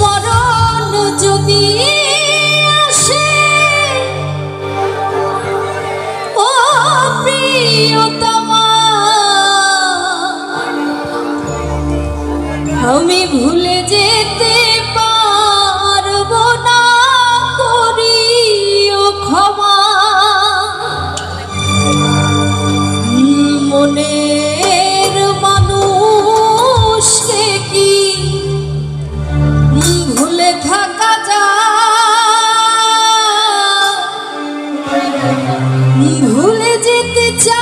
মরণ যদি আসে ভুলে যেতে চাইলে